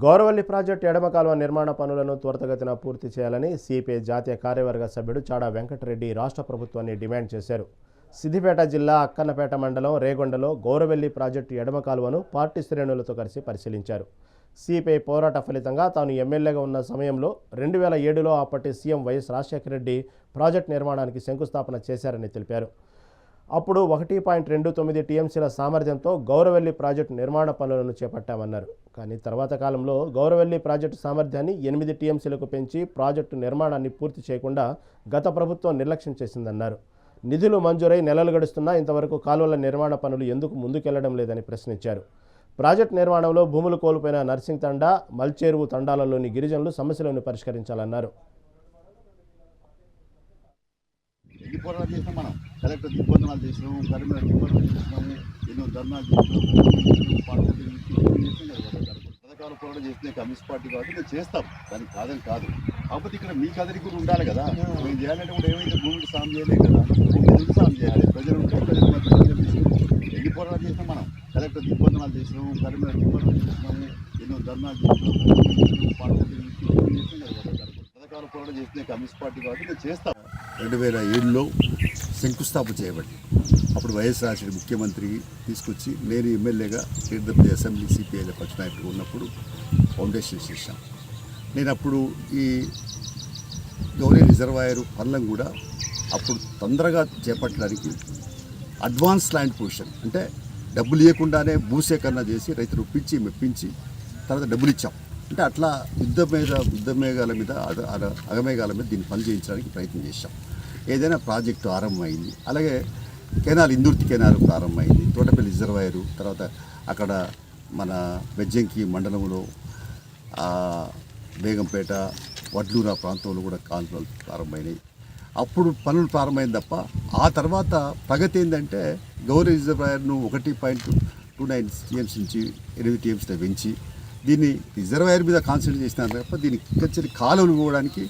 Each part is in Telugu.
గౌరవల్లి ప్రాజెక్టు ఎడమ కాలువ నిర్మాణ పనులను త్వరితగతిన పూర్తి చేయాలని సిపిఐ జాతీయ కార్యవర్గ సభ్యుడు చాడా వెంకటరెడ్డి రాష్ట్ర ప్రభుత్వాన్ని డిమాండ్ చేశారు. సిద్దిపేట జిల్లా అక్కన్నపేట మండలం రేగొండలో గౌరవెల్లి ప్రాజెక్టు ఎడమ కాలువను పార్టీ శ్రేణులతో కలిసి పరిశీలించారు. సిపిఐ పోరాట ఫలితంగా తాను ఎమ్మెల్యేగా ఉన్న సమయంలో రెండు వేల ఏడులో అప్పటి CM YS Rajasekhara Reddy project నిర్మాణానికి శంకుస్థాపన చేశారని తెలిపారు. అప్పుడు ఒకటి పాయింట్ రెండు తొమ్మిది టీఎంసీల సామర్థ్యంతో గౌరవెల్లి ప్రాజెక్టు నిర్మాణ పనులను చేపట్టామన్నారు. కానీ తర్వాత కాలంలో గౌరవెల్లి ప్రాజెక్టు సామర్థ్యాన్ని ఎనిమిది టీఎంసీలకు పెంచి ప్రాజెక్టు నిర్మాణాన్ని పూర్తి చేయకుండా గత ప్రభుత్వం నిర్లక్ష్యం చేసిందన్నారు. నిధులు మంజూరై నెలలు గడుస్తున్నా ఇంతవరకు కాలువల నిర్మాణ పనులు ఎందుకు ముందుకెళ్ళడం లేదని ప్రశ్నించారు. ప్రాజెక్టు నిర్మాణంలో భూములు కోల్పోయిన నర్సింగ్ తండా మల్చేరువు తండాలలోని గిరిజనులు సమస్యలను పరిష్కరించాలన్నారు. ఎన్ని పోరాటాలు చేసినాం మనం. కలెక్టర్ దిగ్బంధనాలు చేసినాము కరీంనగర్ దిగ్బంధనాలు చేసినాము ఎన్నో ధర్నాలు చేసినాము పాటలు చేసినాం కదా పథకాల పోరాటం చేసిన కమ్యూనిస్ట్ పార్టీ కాబట్టి మేము చేస్తాం దానికి కాదని కాదు. కాకపోతే ఇక్కడ మీ కదలి కూడా ఉండాలి కదా. మేము చేయాలంటే కూడా ఏమైతే భూమికి సాయం చేయలేదు కదా భూమికి సాయం చేయాలి? ప్రజలు ప్రజల మధ్య ప్రజలు ఎన్ని పోరాటాలు చేసినాం మనం? కలెక్టర్ దిగ్బంధనాలు చేసినాము కరీంనగర్ దిగ్బంధనాలు చేసినాము ఎన్నో ధర్నాలు చేసినాము పాటలు చేసినాం కదా పథకాల పోరాటం చేసిన కమ్యూనిస్ట్ పార్టీ కాబట్టి మేము చేస్తాం. రెండు వేల ఏడులో శంకుస్థాపన చేయబడింది. అప్పుడు వైఎస్ రాజశేఖర ముఖ్యమంత్రి తీసుకొచ్చి నేను ఎమ్మెల్యేగా తీర్థపతి అసెంబ్లీ సిపిఐల పక్ష నాయకుడు ఉన్నప్పుడు ఫౌండేషన్ చేశాం. నేను అప్పుడు ఈ గౌరీ రిజర్వాయర్ పనులను కూడా అప్పుడు తొందరగా చేపట్టడానికి అడ్వాన్స్ ల్యాండ్ పొజిషన్ అంటే డబ్బులు ఇవ్వకుండానే భూసేకరణ చేసి రైతులు ఒప్పించి మెప్పించి తర్వాత డబ్బులు ఇచ్చాం. అంటే అట్లా యుద్ధ మీద యుద్ధ మేఘాల మీద అగమేఘాల మీద దీన్ని పని చేయించడానికి ప్రయత్నం చేశాం. ఏదైనా ప్రాజెక్టు ఆరంభమైంది. అలాగే కెనాల్ ఇందుర్తి కెనాల్ ప్రారంభమైంది. తోటపల్లి రిజర్వాయరు తర్వాత అక్కడ మన బెజ్జంకి మండలంలో బేగంపేట వడ్లూరు ఆ ప్రాంతంలో కూడా కాలువలు ప్రారంభమైనాయి. అప్పుడు పనులు ప్రారంభమైంది తప్ప ఆ తర్వాత ప్రగతి ఏంటంటే గౌరీ రిజర్వాయర్ను ఒకటి పాయింట్ టూ నైన్ టీఎంస్ నుంచి ఎనిమిది టీఎంసీలో పెంచి దీన్ని రిజర్వాయర్ మీద కాన్సన్ట్రేట్ చేసినారు తప్ప దీనికి ఇంకా కాలువలు పోవడానికి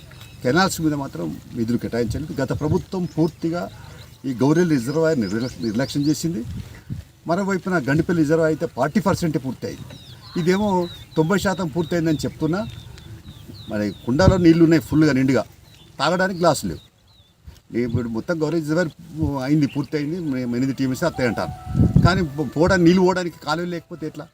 కెనాల్స్ మీద మాత్రం నిధులు కేటాయించలేదు. గత ప్రభుత్వం పూర్తిగా ఈ గౌరీ రిజర్వాయర్ నిర్లక్ష్యం చేసింది. మరోవైపున గండిపల్లి రిజర్వ్ అయితే ఫార్టీ పర్సెంట్ పూర్తయింది. ఇదేమో తొంభై శాతం పూర్తయిందని చెప్తున్నా. మరి కుండలో నీళ్ళు ఉన్నాయి ఫుల్గా నిండుగా. తాగడానికి గ్లాసు లేవు. ఇప్పుడు మొత్తం గౌరీ రిజర్వర్ అయింది పూర్తయింది. మేము ఎనిమిది టీమ్స్ వస్తాయి అంటారు. కానీ పోవడానికి నీళ్ళు పోవడానికి కాలువ లేకపోతే ఎట్లా?